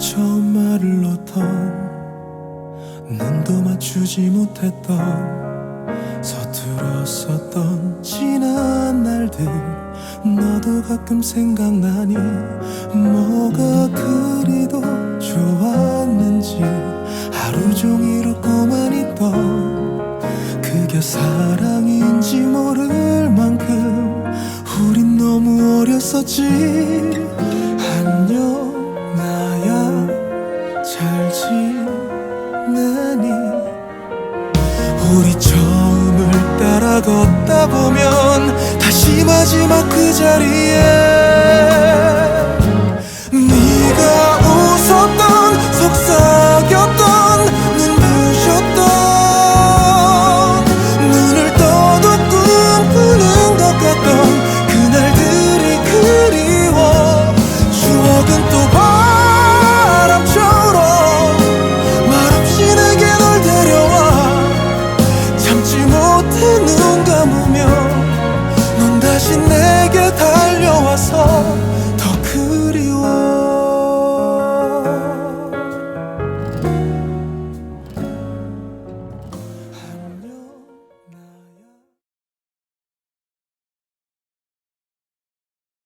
처음 말을 놓던 눈도 맞추지 못했던 서툴었었던 지난 날들. 너도 가끔 생각나니 뭐가 그리도 좋았는지 하루 종일 웃고만 있던 그게 사랑인지 모를 만큼 우린 너무 어렸었지 잘 지내니 우리 처음을 따라 걷다 보면 다시 마지막 그 자리에